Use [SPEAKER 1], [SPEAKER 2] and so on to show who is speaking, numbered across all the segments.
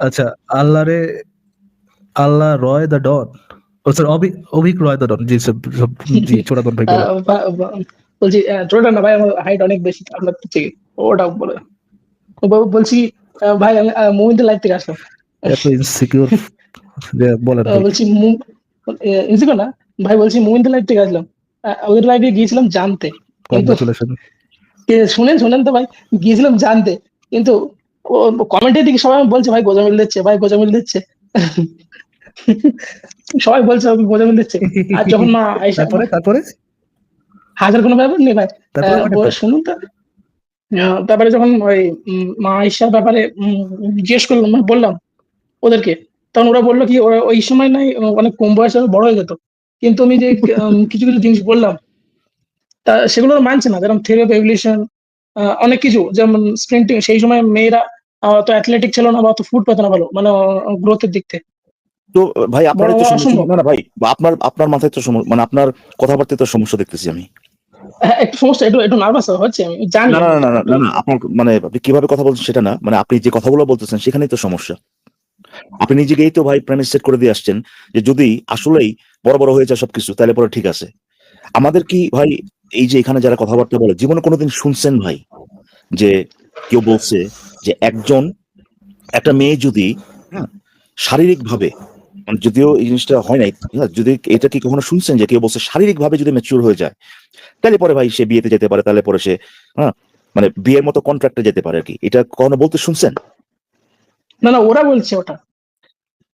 [SPEAKER 1] আচ্ছা আল্লাহরে আল্লাহ Roy the don O sir Abhik Abhik Roy the don ji sir ji ছোটাদন ভাই
[SPEAKER 2] বলছি না ভাই আমার হাইট অনেক বেশি আপনার থেকে ওটা বলে। বলছি ভাই আমি মুভিতে লাইভ থেকে আসলাম।
[SPEAKER 1] এত ইনসিকিউর বলেন
[SPEAKER 2] বলছি ইনসিকো না ভাই বলছি মুভিতে লাইভ থেকে আসলাম। ওদের লাইভে গিয়েছিলাম জানতে কিন্তু শুনেন শুনেন তো ভাই গিয়েছিলাম জানতে কিন্তু কমেন্টের দিকে সবাই বলছে ভাই গোজামিল দিচ্ছে ভাই গোজামিল দিচ্ছে। সবাই বলছে গোজামিল দিচ্ছে। আর যখন মা আইসা
[SPEAKER 1] তারপরে তারপরে?
[SPEAKER 2] হাজার কোনো ব্যাপার নেই ভাই। শুনুন তো। তারপরে যখন ওই মা আইসার ব্যাপারে জিজ্ঞেস করলাম মানে বললাম ওদেরকে তখন ওরা বলল কি ওরা ওই সময় নাই অনেক কম বয়সে বড় হয়ে যেত কিন্তু আমি যে কিছু কিছু জিনিস বললাম তা সেগুলো মানছে না। যেরকম থেরাপি অনেক কিছু যেমন স্প্রিন্টিং সেই সময় মেয়েরা আহ, অত অ্যাথলেটিক ছিল না বা অত ফুট পেত না ভালো মানে গ্রোথের দিক থেকে।
[SPEAKER 3] তো ভাই আপনার তো সমস্যা না না ভাই আপনার আপনার মাথায় তো সমস্যা মানে আপনার কথাবার্তায় তো সমস্যা দেখতেছি আমি।
[SPEAKER 2] হ্যাঁ, একটু সমস্যা একটু একটু নার্ভাস হচ্ছে আমি জানি।
[SPEAKER 3] না না না না না না আপনার মানে আপনি কীভাবে কথা বলছেন সেটা না মানে আপনি যে কথাগুলো বলতেছেন সেখানেই তো সমস্যা। আপনি নিজেকেই তো ভাই প্রেমিস সেট করে দিয়ে আসছেন যে যদি আসলেই বড় বড় হয়ে যায় সবকিছু তাহলে পরে ঠিক আছে। আমাদের কি ভাই এই যে এখানে যারা কথাবার্তা বলে জীবনে কোনোদিন শুনছেন ভাই? যে কেউ বলছে যে একজন একটা মেয়ে যদি হ্যাঁ শারীরিক ভাবে মানে যদিও এই জিনিসটা হয় নাই হ্যাঁ, যদি এটা কি কখনো শুনছেন যে কেউ বলছে শারীরিক ভাবে যদি ম্যাচিউর হয়ে যায় তাহলে পরে ভাই সে বিয়েতে যেতে পারে তাহলে পরে সে হ্যাঁ মানে বিয়ের মতো কন্ট্রাক্টে যেতে পারে আর কি। এটা কখনো বলতে শুনছেন?
[SPEAKER 2] না না ওরা বলছে ওটা।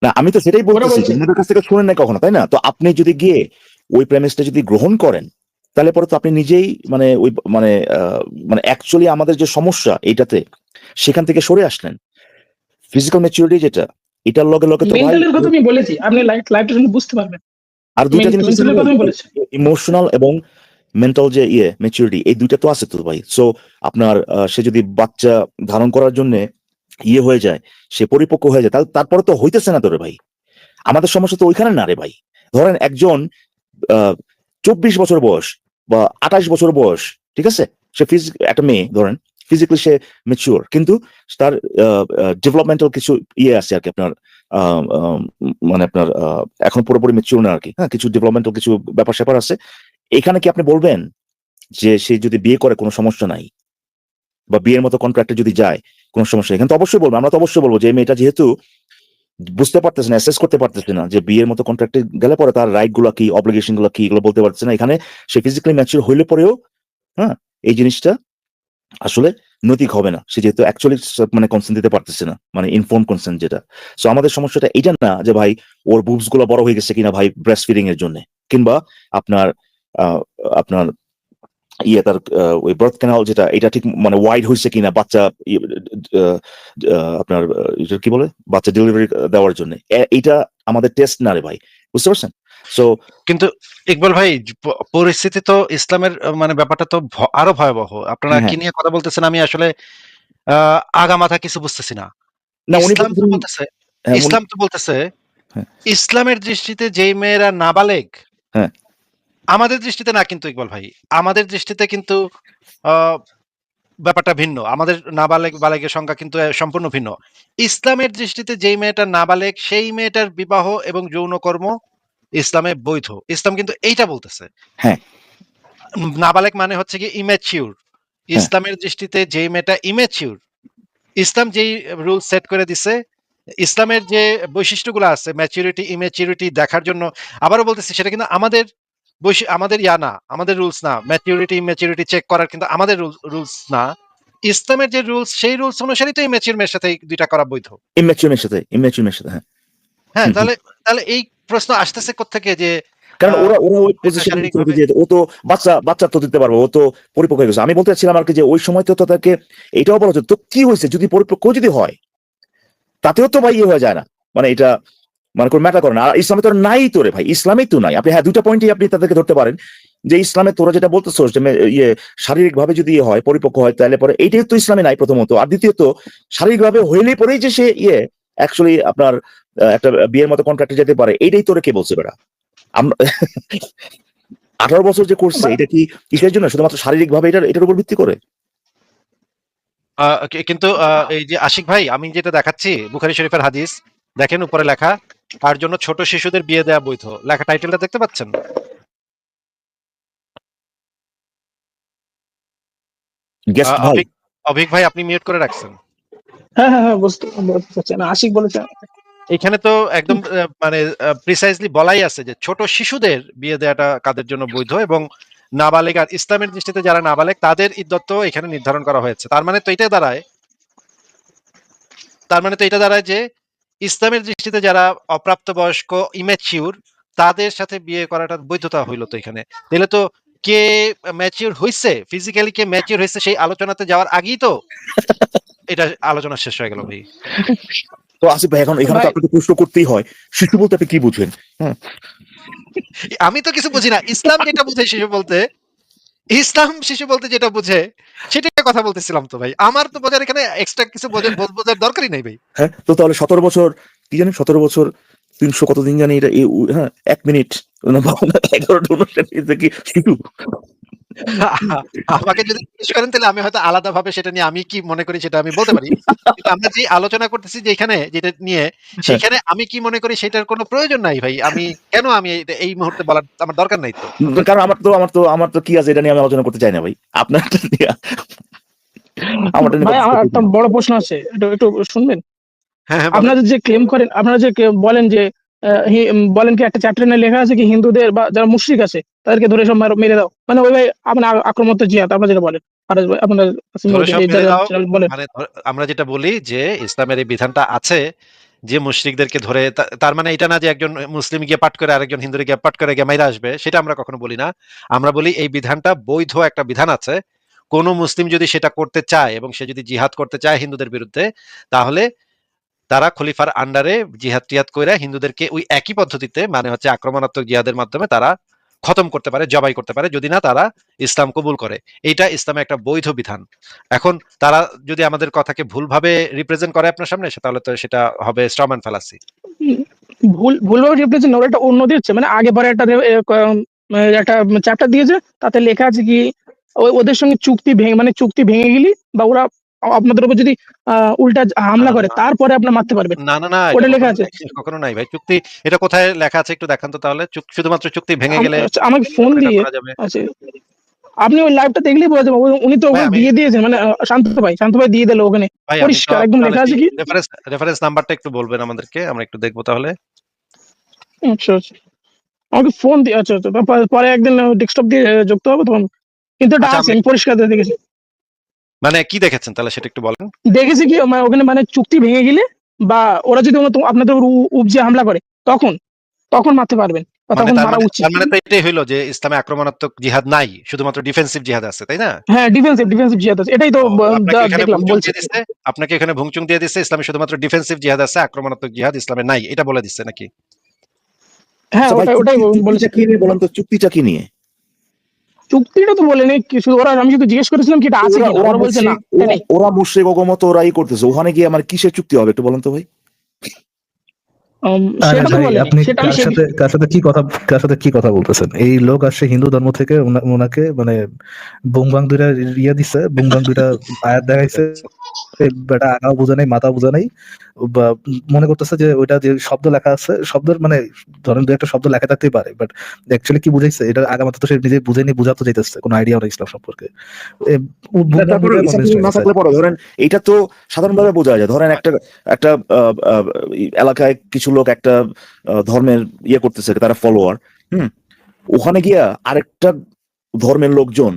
[SPEAKER 3] না আমি তো সেটাই বলতেছি। যে কাছ থেকে শুনেন না কখনো তাই না? তো আপনি যদি গিয়ে ওই প্রেমিসটা যদি গ্রহণ করেন তাহলে পরে তো আপনি নিজেই মানে ওই মানে মানে অ্যাকচুয়ালি আমাদের যে সমস্যা এইটাতে সেখান থেকে সরে আসলেন। ফিজিক্যাল ম্যাচুরিটি যেটা এটার লগে লগে তো
[SPEAKER 2] মেন্টালের কথা আমি বলেছি আপনি লাইভ লাইভটা শুনে বুঝতে পারবেন।
[SPEAKER 3] আর দুইটা জিনিস ইমোশনাল এবং মেন্টাল যে ইয়ে ম্যাচুরিটি এই দুইটা তো আছে তো ভাই। সো আপনার সে যদি বাচ্চা ধারণ করার জন্য ইয়ে হয়ে যায় সে পরিপক্ক হয়ে যায় তাহলে তারপরে তো হইতেছে না তোরে ভাই। আমাদের সমস্যা তো ওইখানে না রে ভাই। ধরেন একজন চব্বিশ বছর বয়স বা আঠাশ বছর বয়স, ঠিক আছে? সে ফিজিক একটা মেয়ে, ধরেন ফিজিক্যালি সে মেচিওর কিন্তু তার ডেভেলপমেন্টাল কিছু ইয়ে আছে আর কি আপনার মানে আপনার এখন পুরোপুরি মেচিওর না আর কি। হ্যাঁ কিছু ডেভেলপমেন্টাল কিছু ব্যাপার স্যাপার আছে। এখানে কি আপনি বলবেন যে সে যদি বিয়ে করে কোনো সমস্যা নাই? বা বিয়ের মতো কন্ট্রাক্টে যদি যায়, কোনো সমস্যা এখানে তো অবশ্যই বলব, আমরা তো অবশ্যই বলব যে মেয়েটা যেহেতু বুঝতে পারতেছে না করতে পারতেছে না যে বিয়ের মতো কন্ট্রাক্টে গেলে পরে তার রাইটগুলা কি অব্লিগেশনগুলা কি, এগুলো বলতে পারতেছে না। এখানে সে ফিজিক্যালি ম্যাচিওর হইলে পরেও হ্যাঁ এই জিনিসটা আসলে নৈতিক হবে না। সে যেহেতু অ্যাকচুয়ালি মানে কনসেন্ট দিতে পারতেছে না মানে ইনফর্ম কনসেন্ট যেটা। সো আমাদের সমস্যাটা এটা না যে ভাই, ওর বুবসগুলো বড় হয়ে গেছে কিনা ভাই ব্রেস্ট ফিডিং এর জন্য, কিংবা আপনার আপনার ইয়ে তার ওই ব্রথ ক্যানাল যেটা এটা ঠিক মানে ওয়াইড হয়েছে কিনা বাচ্চা আপনার এটা কি বলে? বাচ্চা ডেলিভারি দেওয়ার জন্য। এইটা আমাদের টেস্ট না রে ভাই। বুঝতে পারছেন? সো
[SPEAKER 4] কিন্তু ইকবাল ভাই পরিস্থিতি তো ইসলামের মানে ব্যাপারটা তো আরও ভয়াবহ। আপনারা
[SPEAKER 3] হ্যাঁ।
[SPEAKER 4] কি নিয়ে কথা বলতেছেন? আমি আসলে আহ আগামাথা কিছু বুঝতেছি না।
[SPEAKER 3] না
[SPEAKER 4] ইসলাম তো বলতেছে
[SPEAKER 3] হ্যাঁ,
[SPEAKER 4] ইসলাম তো বলতেছে
[SPEAKER 3] হ্যাঁ।
[SPEAKER 4] ইসলামের দৃষ্টিতে যেই মেয়েরা নাবালেগ
[SPEAKER 3] হ্যাঁ।
[SPEAKER 4] আমাদের দৃষ্টিতে না কিন্তু ইকবাল ভাই আমাদের দৃষ্টিতে কিন্তু ব্যাপারটা ভিন্ন। আমাদের নাবালেগ বালেগের সংখ্যা কিন্তু সম্পূর্ণ ভিন্ন। ইসলামের দৃষ্টিতে যেই মেয়েটা নাবালেগ সেই মেয়েটার বিবাহ এবং যৌনকর্ম ইসলামে বৈধ। ইসলাম কিন্তু এইটা বলতেছে।
[SPEAKER 3] হ্যাঁ।
[SPEAKER 4] উম, নাবালেগ মানে হচ্ছে কি ইম্যাচিউর ইসলামের দৃষ্টিতে যেই মেয়েটা ইম্যাচিউর ইসলাম যেই রুল সেট করে দিছে ইসলামের যে বৈশিষ্ট্যগুলো আছে ম্যাচিউরিটি ইম্যাচুরিটি দেখার জন্য আবারও বলতেছি সেটা কিন্তু আমাদের বৈশি- আমাদের ইয়া না আমাদের রুলস না। ম্যাচুরিটি ইম্যাচুরিটি চেক করার কিন্তু আমাদের রুলস না। ইসলামের যে রুলস সেই রুলস অনুসারেই তো ইম্যাচিউর মেয়ের সাথে দুইটা করা বৈধ।
[SPEAKER 3] Immature মেয়ের সাথে immature মেয়ের সাথে হ্যাঁ।
[SPEAKER 4] হ্যাঁ। তাহলে তাহলে এই প্রশ্ন আসতেছে কোত্থেকে যে
[SPEAKER 3] কারণ ওরা ওরা ওই পজিশনে ও তো বাচ্চা বাচ্চা তো দিতে পারবে ও তো পরিপক্ক হয়ে গেছে। আমি বলতে চাচ্ছিলাম আর কি যে ওই সময় তো তাকে এটাও বলা হচ্ছে তো কি হয়েছে? যদি পরিপক্ক যদি হয় তাতেও তো ভাই ইয়ে হয়ে যায় না। মানে এটা মানে কোনো ম্যাটার করে না। আর ইসলামে তো নাই তো রে ভাই ইসলামেই তো নাই। আপনি হ্যাঁ দুটা পয়েন্টই আপনি তাদেরকে ধরতে পারেন। যে ইসলামে তোরা যেটা বলতেছো যে ইয়ে শারীরিক ভাবে যদি ইয়ে হয় পরিপক্ক হয় তাহলে পরে এইটাই তো ইসলামে নাই প্রথমত। আর দ্বিতীয়ত শারীরিক ভাবে হইলেই পরেই যে সে ইয়ে অ্যাকচুয়ালি আপনার একটা বিয়ের মতো কন্ট্রাক্টে যেতে পারে এইটাই তোরে কে বলছে বেটা? আমরা আঠারো বছর যে করছে এটা কি কিসের জন্য? শুধুমাত্র শারীরিক ভাবে এটার এটার উপর ভিত্তি করে?
[SPEAKER 4] আহ, কিন্তু এই যে আশিক ভাই আমি যেটা দেখাচ্ছি বুখারী শরীফের হাদিস দেখেন উপরে লেখা তার জন্য ছোট শিশুদের বিয়ে দেওয়া বৈধ। লেখা টাইটেলটা দেখতে পাচ্ছেন?
[SPEAKER 3] গেস্ট
[SPEAKER 4] আহ,
[SPEAKER 3] ভাই।
[SPEAKER 4] অভিক ভাই আপনি মিউট করে রাখছেন।
[SPEAKER 2] হ্যাঁ হ্যাঁ হ্যাঁ বুঝতে বুঝতে পারছি আশিক বলেছে।
[SPEAKER 4] এখানে তো একদম মানে প্রিসাইজলি বলাই আছে যে ছোট শিশুদের বিয়ে দেওয়াটা কাদের জন্য বৈধ এবং নাবালেগ আর ইসলামের দৃষ্টিতে যারা নাবালেগ তাদের ইদ্যত এখানে নির্ধারণ করা হয়েছে। তার মানে তো এটা দাঁড়ায়। তার মানে তো এটা দাঁড়ায় যে ইসলামের দৃষ্টিতে যারা অপ্রাপ্তবয়স্ক ইম্যাচিউর তাদের সাথে বিয়ে করাটা বৈধতা হইল তো এখানে। তাহলে তো কে ম্যাচিউর হইছে? ফিজিক্যালি কে ম্যাচিউর হয়েছে সেই আলোচনাতে যাওয়ার আগেই তো এটা আলোচনা শেষ হয়ে গেল ভাই।
[SPEAKER 3] তো আসিফ ভাই এখন এখানে তো আপনাকে প্রশ্ন করতেই হয় শিশু বলতে আপনি কি বুঝেন?
[SPEAKER 4] আমি তো কিছু বুঝি না। ইসলাম যেটা বুঝে শিশু বলতে ইসলাম শিশু বলতে যেটা বুঝে সেটা কথা বলতেছিলাম তো ভাই। আমার তো বোঝার এখানে এক্সট্রা কিছু বোঝার বোঝার দরকারই নাই ভাই।
[SPEAKER 3] হ্যাঁ তো তাহলে সতেরো বছর, কি জানি, সতেরো বছর তিনশো কতদিন জানি এটা হ্যাঁ এক মিনিট। এগারোটা অনুষ্ঠান কি শিশু
[SPEAKER 4] আমাকে যদি জিজ্ঞেস করেন তাহলে আমি হয়তো আলাদা ভাবে সেটা নিয়ে আমি কি মনে করি সেটা আমি বলতে পারি। আমরা যে আলোচনা করতেছি যে এখানে যেটা নিয়ে সেখানে আমি কি মনে করি সেটার কোনো প্রয়োজন নাই ভাই। আমি কেন আমি এই মুহূর্তে বলার আমার দরকার নাই তো?
[SPEAKER 3] কারণ আমার তো আমার তো আমার তো কি আছে এটা নিয়ে আমি আলোচনা করতে চাই না ভাই। আপনার আমার
[SPEAKER 2] ভাই আমার একটা বড় প্রশ্ন আছে একটু শুনবেন?
[SPEAKER 4] হ্যাঁ হ্যাঁ।
[SPEAKER 2] আপনারা যে ক্লেম করেন আপনারা যে বলেন যে বলেন কি একটা চ্যাপ্টারে লেখা আছে কি হিন্দুদের বা যারা মুশরিক আছে তাদেরকে ধরে সব মেরে দাও। মানে ওই ভাই আপনার আক্রমণ জিহাদ আপনারা যেটা বলেন।
[SPEAKER 4] মানে আমরা যেটা বলি যে ইসলামের এই বিধানটা আছে যে মুশরিকদেরকে ধরে তার মানে এটা না যে একজন মুসলিম গিয়ে পাঠ করে আরেকজন হিন্দু গিয়ে পাঠ করে গিয়ে মাইরা আসবে সেটা আমরা কখনো বলি না। আমরা বলি এই বিধানটা বৈধ একটা বিধান আছে। কোন মুসলিম যদি সেটা করতে চায় এবং সে যদি জিহাদ করতে চায় হিন্দুদের বিরুদ্ধে তাহলে তারা খলিফার আন্ডারে জিহাদ টিহাদ করে হিন্দুদেরকে ওই একই পদ্ধতিতে মানে হচ্ছে আক্রমণাত্মক জিহাদের মাধ্যমে তারা খতম করতে পারে, জবাই করতে পারে, যদি না তারা ইসলাম কবুল করে। এইটা ইসলামে একটা বৈধ বিধান। এখন তারা যদি আমাদের কথাকে ভুলভাবে রিপ্রেজেন্ট করে আপনার সামনে তাহলে তো সেটা হবে স্ট্রম্যান ফেলাসি
[SPEAKER 2] ভুল, ভুলভাবে রিপ্রেজেন্ট ওরা একটা অন্য দিচ্ছে মানে আগে পরে একটা একটা চ্যাপ্টার দিয়েছে, তাতে লেখা আছে কি ওদের সঙ্গে চুক্তি ভেঙে মানে চুক্তি ভেঙে গেলি বা ওরা আপনাদের উপর যদি উল্টা হামলা করে তারপরে আপনার মারতে পারবেন।
[SPEAKER 4] না না না
[SPEAKER 2] ওটা লেখা আছে।
[SPEAKER 4] কখনো নাই ভাই। চুক্তি এটা কোথায় লেখা আছে একটু দেখান তো তাহলে। শুধুমাত্র চুক্তি ভেঙে গেলে
[SPEAKER 2] আমাকে ফোন দিয়ে আছে। আপনি ওই লাইভটা দেখলেই বোঝা যাবে। উনি তো ওখানে দিয়ে দিয়েছেন মানে শান্ত ভাই শান্ত ভাই দিয়ে দিল ওখানে। পরিষ্কার একদম লেখা আছে কি?
[SPEAKER 4] রেফারেন্স রেফারেন্স নাম্বারটা একটু বলবেন আমাদেরকে আমরা একটু দেখব তাহলে।
[SPEAKER 2] আচ্ছা আচ্ছা। আমাকে ফোন দিয়ে আচ্ছা আচ্ছা। পরে একদিন ডেস্কটপ দিয়ে যুক্ত হবে তখন। কিন্তু এটা
[SPEAKER 4] আচ্ছা,
[SPEAKER 2] আছে
[SPEAKER 4] আমি
[SPEAKER 2] পরিষ্কার দিয়ে দেখেছি।
[SPEAKER 4] মানে কি দেখেছেন? তাহলে সেটা একটু বলেন।
[SPEAKER 2] দেখেছি কি মানে ওখানে মানে চুক্তি ভেঙে গেলে বা ওরা যদি আপনাদের উপজে হামলা করে তখন তখন মারতে পারবেন
[SPEAKER 4] মানে মানে
[SPEAKER 2] উচিত।
[SPEAKER 4] তার তো এটাই হইল যে ইসলামে আক্রমণাত্মক জিহাদ নাই শুধুমাত্র ডিফেন্সিভ জিহাদ আছে তাই না?
[SPEAKER 2] হ্যাঁ ডিফেন্সিভ ডিফেন্সিভ জিহাদ আছে। এটাই তো
[SPEAKER 4] আপনাকে এখানে
[SPEAKER 2] দেখলাম
[SPEAKER 4] ভুংচুং
[SPEAKER 2] বলছে।
[SPEAKER 4] দিয়ে দিচ্ছে আপনাকে এখানে ভুংচুং দিয়ে দিচ্ছে ইসলামে শুধুমাত্র ডিফেন্সিভ জিহাদ আছে আক্রমণাত্মক জিহাদ ইসলামে নাই এটা বলে দিচ্ছে নাকি?
[SPEAKER 2] হ্যাঁ ওটাই ওটাই বলছে।
[SPEAKER 3] কি নিয়ে বলেন তো চুক্তিটা কি নিয়ে?
[SPEAKER 2] চুক্তিটা তো বলেনি কিছু ওরা আমি শুধু জিজ্ঞেস করেছিলাম কি এটা আছে
[SPEAKER 3] ওরা-
[SPEAKER 2] বলছে না
[SPEAKER 3] মুশরিক- ওরা- ওরা মুশ্রিক ওরাই করতেছে ওখানে গিয়ে আমার কিসের চুক্তি হবে একটু বলেন তো ভাই।
[SPEAKER 1] আপনি কার সাথে কার সাথে কি কথা কার সাথে কি কথা বলতেছেন? এই লোক আসছে হিন্দু ধর্ম থেকে ওনা- ওনাকে মানে বুংবাং দুইটা ইয়া দিচ্ছে বুংবাং দুইটা আয়াত দেখাইছে। বেটা আগাও বোঝা নাই মাথা বোঝা নাই। মনে করতেছে যে ওইটা যে শব্দ লেখা আছে শব্দের মানে ধরেন দু একটা শব্দ লেখা থাকতেই পারে বাট অ্যাকচুয়ালি কি বুঝাইছে এটা আগামাতে তো সে নিজে বুঝে নিয়ে বুঝাতে চাইতেছে কোনো আইডিয়া নেই ইসলাম সম্পর্কে।
[SPEAKER 3] না থাকলে পরে ধরেন এটা তো সাধারণভাবে বোঝা যায় ধরেন একটা একটা এলাকায় কিছু লোক একটা ধর্মের ইয়ে করতেছে তারা ফলোয়ার হুম? ওখানে গিয়া আরেকটা ধর্মের লোকজন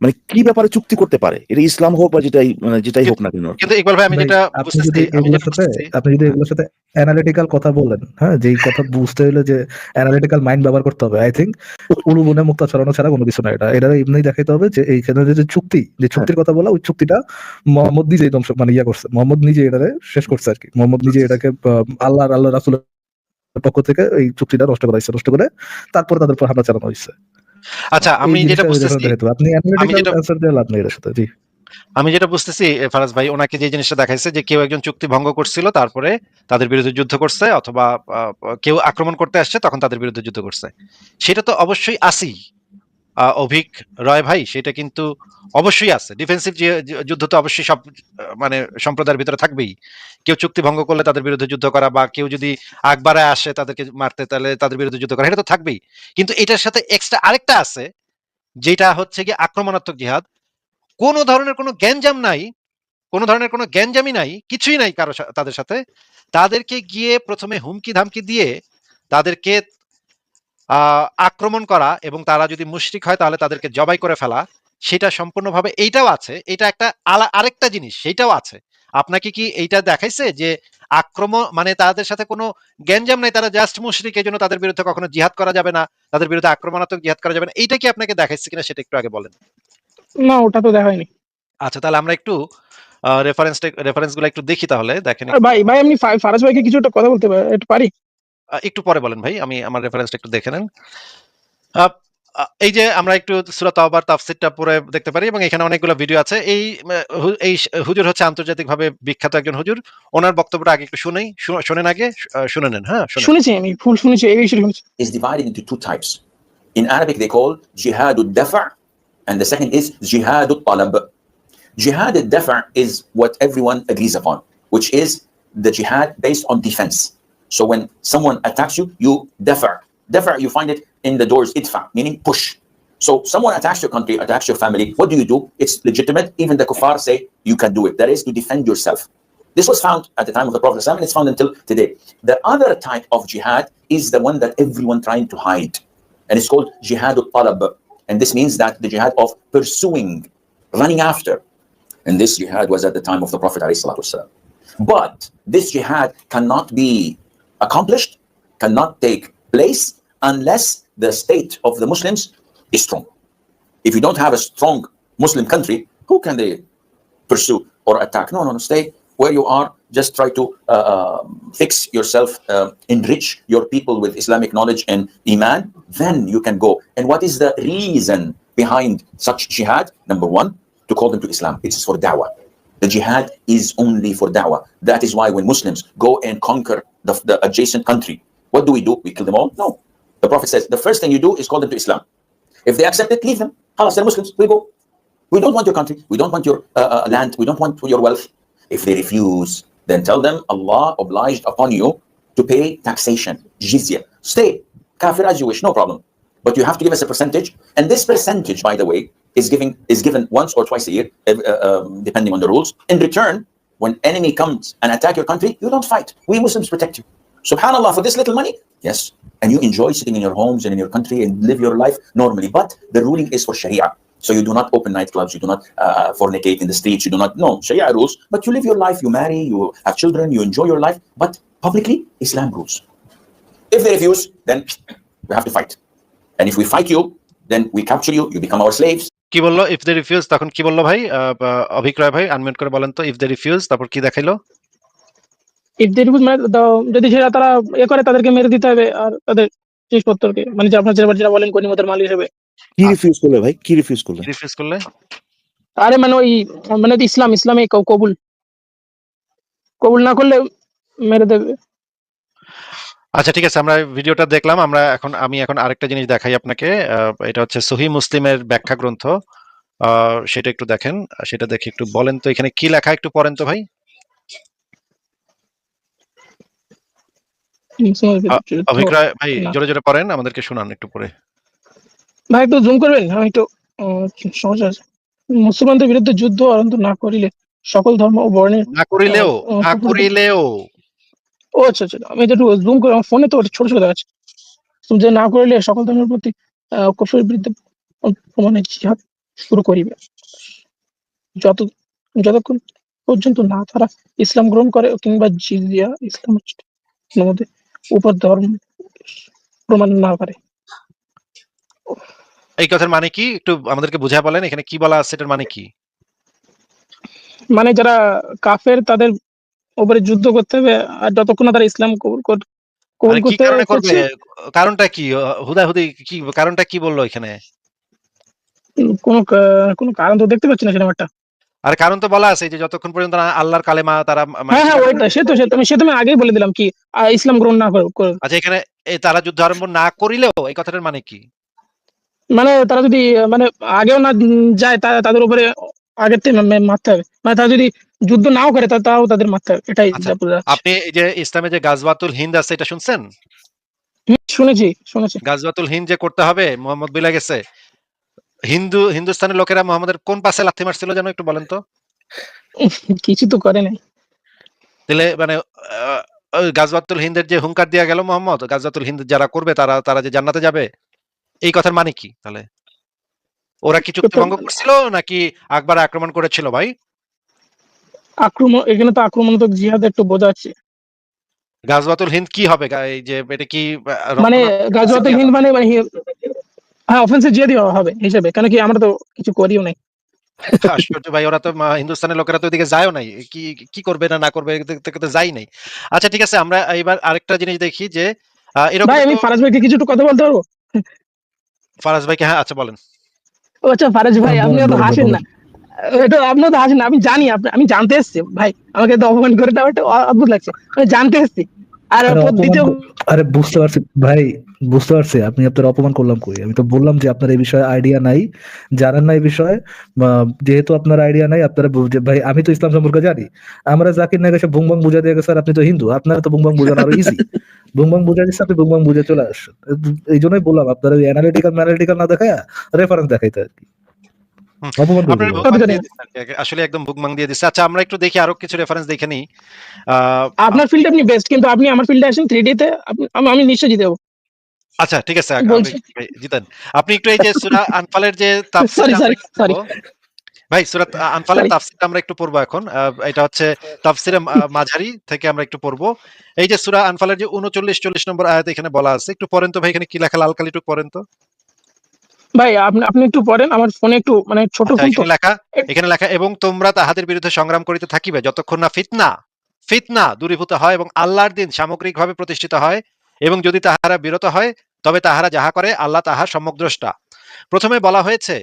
[SPEAKER 3] মানে কি ব্যাপারে চুক্তি করতে পারে? এটা ইসলাম হোক বা যেটাই মানে যেটাই হোক না কেন।
[SPEAKER 4] কিন্তু ইকবাল ভাই আমি যেটা বুঝতেছি আমি
[SPEAKER 1] এগুলোর
[SPEAKER 4] যেটা
[SPEAKER 1] সাথে
[SPEAKER 4] বুঝতেছি
[SPEAKER 1] আপনি যদি এগুলোর সাথে অ্যানালিটিক্যাল কথা বলেন হ্যাঁ যেই কথা বুঝতে হলে যে অ্যানালিটিক্যাল মাইন্ড ব্যবহার করতে হবে আই থিঙ্ক উলু বনে মুক্তা ছড়ানো ছাড়া কোনো কিছু না এটা এটা এমনি দেখাইতে হবে যে এইখানে যে চুক্তি যে চুক্তির কথা বলা ওই চুক্তিটা মোহাম্মদ নিজেই ধ্বংস মানে ইয়া করছে। মোহাম্মদ নিজে এটাকে শেষ করছে আর কি। মোহাম্মদ নিজে এটাকে আল্লাহ আর আল্লাহ রাসুলের পক্ষ থেকে এই চুক্তিটা নষ্ট করা হয়েছে নষ্ট করে তারপরে তাদের উপর হামলা চালানো হয়েছে।
[SPEAKER 4] আচ্ছা আমি যেটা বুঝতেছি।
[SPEAKER 1] আপনি অ্যানালিটিক্যাল
[SPEAKER 4] যেটা-
[SPEAKER 1] অ্যান্সার দিয়ে লাভ নেই এটার সাথে জি।
[SPEAKER 4] আমি যেটা বুঝতেছি ফারাজ ভাই ওনাকে যে জিনিসটা দেখাইছে যে কেউ একজন চুক্তি ভঙ্গ করছিল তারপরে তাদের বিরুদ্ধে যুদ্ধ করছে অথবা কেউ আক্রমণ করতে আসছে তখন তাদের বিরুদ্ধে যুদ্ধ করছে। সেটা তো অবশ্যই আসি অভিক রয় ভাই, সেটা কিন্তু অবশ্যই আছে। ডিফেন্সিভ যে যুদ্ধ তো অবশ্যই সব মানে সম্প্রদায়ের ভিতরে থাকবেই। কেউ চুক্তি ভঙ্গ করলে তাদের বিরুদ্ধে যুদ্ধ করা বা কেউ যদি আকবারে আসে তাদেরকে মারতে, তাহলে তাদের বিরুদ্ধে যুদ্ধ করা, এটা তো থাকবেই। কিন্তু এটার সাথে এক্সট্রা আরেকটা আছে, যেটা হচ্ছে কি আক্রমণাত্মক জিহাদ। কোনো ধরনের কোনো গ্যাঞ্জাম নাই, কোনো ধরনের কোনো গ্যাঞ্জামই নাই, কিছুই নাই কারও তাদের সাথে। তাদেরকে গিয়ে প্রথমে হুমকি ধামকি দিয়ে তাদেরকে আক্রমণ করা এবং তারা যদি মুশরিক হয় তাহলে তাদেরকে জবাই করে ফেলা সেটা সম্পূর্ণভাবে এইটাও আছে। এটা একটা আলা- আরেকটা জিনিস সেটাও আছে। আপনাকে কি এইটা দেখাইছে যে আক্রমণ মানে তাদের সাথে কোনো গ্যাঞ্জাম নাই তারা জাস্ট মুশরিক এই জন্য তাদের বিরুদ্ধে কখনো জিহাদ করা যাবে না তাদের বিরুদ্ধে আক্রমণাত্মক জিহাদ করা যাবে না এইটা কি আপনাকে দেখাইছে কিনা সেটা একটু আগে বলেন।
[SPEAKER 2] না ওটা তো দেখায়নি
[SPEAKER 4] আচ্ছা তাহলে আমরা একটু রেফারেন্স রেফারেন্সগুলো একটু দেখি তাহলে দেখেন
[SPEAKER 2] ভাই ভাই আমি ফারাজ ভাইকে কিছু একটা কথা বলতে পারি? একটু পারি
[SPEAKER 4] পরে বলেন ভাই আমি আমার রেফারেন্সটা একটু দেখে নেন এই যে আমরা একটু সূরা তাওবার তাফসীরটা পড়ে দেখতে পারি এবং এখানে অনেকগুলো ভিডিও আছে এই এই হুজুর হচ্ছে আন্তর্জাতিকভাবে বিখ্যাত একজন হুজুর ওনার বক্তব্যটা আগে একটু শুনেই শুনেন আগে শুনে নেন হ্যাঁ
[SPEAKER 2] শুনেছি আমি ফুল শুনেছি এই বিষয়ে শুনেছি
[SPEAKER 5] is divided into two types. In Arabic, they call jihad al-dafa' and the second is jihad al-talab. Jihad al-dafa' is what everyone agrees upon, which is the jihad based on defense. So when someone attacks you, you dafa'. Dafa' you find it in the doors idfa, meaning push. So someone attacks your country, attacks your family. What do you do? It's legitimate. Even the kuffar say you can do it. That is to defend yourself. This was found at the time of the Prophet and it's found until today. The other type of jihad is the one that everyone trying to hide, and it's called jihad al-talab. And this means that the jihad of pursuing, running after. And this jihad was at the time of the Prophet. But this jihad cannot be accomplished, cannot take place unless the state of the Muslims is strong. If you don't have a strong Muslim country, who can they pursue or attack. No, no, no. Stay where you are. Just try to uh, um, fix yourself, uh, enrich your people with Islamic knowledge and iman. Then you can go. And what is the reason behind such jihad? Number one, to call them to Islam. It is for da'wah. The jihad is only for da'wah. That is why when Muslims go and conquer the, the adjacent country, what do we do? We kill them all? No. The Prophet says the first thing you do is call them to Islam. If they accept it, leave them. Halas, they're Muslims. We go. We don't want your country. We don't want your uh, uh, land. We don't want your wealth. If they refuse, then tell them Allah obliged upon you to pay taxation, jizya. Stay, kafir as you wish, no problem. But you have to give us a percentage. And this percentage, by the way, is giving is given once or twice a year, uh, um, depending on the rules. In return, when enemy comes and attack your country, you don't fight. We Muslims protect you. Subhanallah, for this little money, yes. And you enjoy sitting in your homes and in your country and live your life normally. But the ruling is for Sharia. So you do not open nightclubs, you do not uh, fornicate in the streets, you do not, no, Sharia rules. But you live your life, you marry, you have children, you enjoy your life. But publicly, Islam rules. If they refuse, then we have to fight. And if we fight you, then we capture you, you become our slaves.
[SPEAKER 4] কি বলল? If they refuse তখন কি বলল ভাই? আহ, বা ভাই unmute করে বলেন তো ইফ দে রিফিউজ তারপর কি দেখাইলো?
[SPEAKER 2] ইফ দে রিফিউজ মানে যদি সেটা তারা এ করে তাদেরকে মেরে দিতে হবে আর তাদের জিনিসপত্রকে মানে যে আপনার যেটা যেটা বলেন গনিমতের মাল হিসেবে।
[SPEAKER 3] কি রিফিউজ করলে ভাই? কি রিফিউজ করলে?
[SPEAKER 4] রিফিউজ করলে?
[SPEAKER 2] আরে মানে ওই মানে ইসলাম ইসলামে কবুল। কবুল না করলে মেরে দেবে।
[SPEAKER 4] আচ্ছা ঠিক আছে আমরা ভিডিওটা দেখলাম। আমরা এখন আমি এখন আরেকটা জিনিস দেখাই আপনাকে। এটা হচ্ছে সহি মুসলিমের ব্যাখ্যা গ্রন্থ। সেটা একটু দেখেন। সেটা দেখে একটু বলেন তো এখানে কি লেখা একটু পড়েন তো ভাই? অভিক রায় ভাই জোরে জোরে পড়েন আমাদেরকে শোনান একটু পরে
[SPEAKER 2] ভাই একটু জুম করবেন? আমি একটু সমস্যা আছে। মুসলমানদের বিরুদ্ধে যুদ্ধ আরম্ভ না করিলে সকল ধর্ম ও বর্ণের
[SPEAKER 4] না করিলেও না করিলেও।
[SPEAKER 2] ও আচ্ছা আচ্ছা আমি এটা একটু জুম করে আমার ফোনে তো ছোট ছোট দেখাচ্ছে। তুমি যে না করিলে সকল ধর্মের প্রতি কুফরের বিরুদ্ধে প্রমাণে জিহাদ শুরু করিবে যত যতক্ষণ পর্যন্ত না তারা ইসলাম গ্রহণ করে কিংবা জিজিয়া ইসলাম মধ্যে উপর ধর্ম প্রমাণ না করে।
[SPEAKER 4] এই কথার মানে কি? একটু আমাদেরকে বুঝায় বলেন এখানে কি বলা আছে এটার মানে কি?
[SPEAKER 2] মানে যারা কাফের তাদের উপরে যুদ্ধ করতে হবে আর যতক্ষণ না তারা ইসলাম কবুল
[SPEAKER 4] মানে
[SPEAKER 2] করতে
[SPEAKER 4] করবে? কারণটা কি? হুদা হুদি কি কারণটা কি বলল এখানে?
[SPEAKER 2] কোনো কোনো কারণ তো দেখতে পাচ্ছি না সিনেমাটা।
[SPEAKER 4] আর কারণ তো বলা আছে যে যতক্ষণ পর্যন্ত আল্লাহর কালেমা তারা মানে
[SPEAKER 2] হ্যাঁ হ্যাঁ ওইটা সে তো সে সে তো আগেই বলে দিলাম কি ইসলাম গ্রহণ না করে-
[SPEAKER 4] আচ্ছা এখানে তারা যুদ্ধ আরম্ভ না করিলেও এই কথাটার মানে কি?
[SPEAKER 2] মানে তারা যদি মানে আগেও না যায় তাদের উপরে আগের থেকে মারতে হবে। মানে তারা যদি যুদ্ধ নাও করে তাও তাদের হবে এটাই
[SPEAKER 4] আচ্ছা। আপনি এই যে ইসলামে যে গাজওয়াতুল হিন্দ আছে এটা শুনছেন?
[SPEAKER 2] শুনেছি শুনেছি।
[SPEAKER 4] গাজওয়াতুল হিন্দ যে করতে হবে মোহাম্মদ বিলা গেছে। হিন্দু হিন্দুস্তানের লোকেরা মোহাম্মদের কোন পাশে লাথি মারছিল যেন একটু বলেন তো?
[SPEAKER 2] কিছু তো করে নাই।
[SPEAKER 4] তাহলে মানে গাজওয়াতুল হিন্দের যে হুঙ্কার দেওয়া গেল মোহাম্মদ গাজওয়াতুল হিন্দ যারা করবে তারা তারা যে জান্নাতে যাবে এই কথার মানে কি তাহলে? ওরা কি চুক্তি ভঙ্গ করছিল নাকি আকবর আক্রমণ করেছিল ভাই?
[SPEAKER 2] আক্রমণ এখানে তো আক্রমণ তো জিহাদ একটু বোঝা যাচ্ছে
[SPEAKER 4] গাজওয়াতুল হিন্দ কি হবে এই যে এটা কি
[SPEAKER 2] মানে গাজওয়াতুল হিন্দ মানে মানে হ্যাঁ অফেন্সিভ জিহাদি হবে হিসেবে কেন কি আমরা তো কিছু করিও নাই।
[SPEAKER 4] আশ্চর্য ভাই ওরা তো হিন্দুস্তানের লোকেরা তো ওইদিকে যায়ও নাই। কি কি করবে না না করবে তো যাই নাই। আচ্ছা ঠিক আছে আমরা এবার আরেকটা জিনিস দেখি যে এরকম
[SPEAKER 2] ভাই আমি ফারাজ ভাইকে কিছু একটু কথা বলতে পারব?
[SPEAKER 4] ফারাজ ভাইকে হ্যাঁ আচ্ছা বলেন।
[SPEAKER 2] ও আচ্ছা ফারাজ ভাই
[SPEAKER 1] হ্যাঁ,
[SPEAKER 2] আপনি তো হাসেন না। এটা আপনি তো আমি জানি আপনি আমি জানতে এসেছি। ভাই আমাকে তো অপমান করে দেওয়া একটা অদ্ভুত লাগছে। আমি জানতে এসেছি। আর
[SPEAKER 1] আরে
[SPEAKER 2] দ্বিতীয়
[SPEAKER 1] আরে বুঝতে পারছি। ভাই বুঝতে পারছি আপনি আপনার অপমান করলাম কই? আমি তো বললাম যে আপনার এই বিষয়ে আইডিয়া নাই জানেন না এই বিষয়ে। যেহেতু আপনার আইডিয়া নাই আপনারা ভাই আমি তো ইসলাম সম্পর্কে জানি। আমরা জাকির নাকি বুং বাং বুঝা দিয়ে গেছে আপনি তো হিন্দু। আপনারা তো বুং বাং বুঝানো আরও ইজি বুং বাং বুঝা দিচ্ছে আপনি বুং বাং বুঝে চলে আসছেন এই জন্যই বললাম আপনার ওই অ্যানালিটিক্যাল ম্যানালিটিক্যাল না দেখায় রেফারেন্স দেখাইতে আর কি।
[SPEAKER 4] আসলে একদম দিয়ে দিচ্ছে। আচ্ছা আমরা একটু দেখি আরও কিছু রেফারেন্স দেখে নিই।
[SPEAKER 2] আপনার ফিল্ড আপনি বেস্ট কিন্তু আপনি আমার ফিল্ডে আসেন থ্রি তে আমি জিতে যাব।
[SPEAKER 4] আচ্ছা ঠিক আছে জিতেন। আপনি একটু এই যে সুরা আনফালের যে একটু
[SPEAKER 2] sorry.
[SPEAKER 4] পড়ব। ভাই সুরা আনফালের. আমরা একটু পড়ব এখন। এটা হচ্ছে তাফসিরে মাঝারি থেকে আমরা একটু পড়ব। এই যে সুরা আনফালের যে উনচল্লিশ চল্লিশ নম্বর আয়াত এখানে বলা আছে। একটু পড়েন তো ভাই এখানে কি লেখা লাল কালি একটু পড়েন তো।
[SPEAKER 2] ভাই আপনি আপনি একটু পড়েন আমার ফোনে একটু মানে ছোট
[SPEAKER 4] আচ্ছা,
[SPEAKER 2] ফোন
[SPEAKER 4] লেখা এখানে লেখা এবং তোমরা তাহাদের বিরুদ্ধে সংগ্রাম করিতে থাকিবে যতক্ষণ না ফিতনা ফিতনা দূরীভূত হয় এবং আল্লাহর দিন সামগ্রিকভাবে প্রতিষ্ঠিত হয় এবং যদি তাহারা বিরত হয় তবে তাহারা যাহা করে আল্লাহ তাহার সম্যকদ্রষ্টা প্রথমে বলা হয়েছে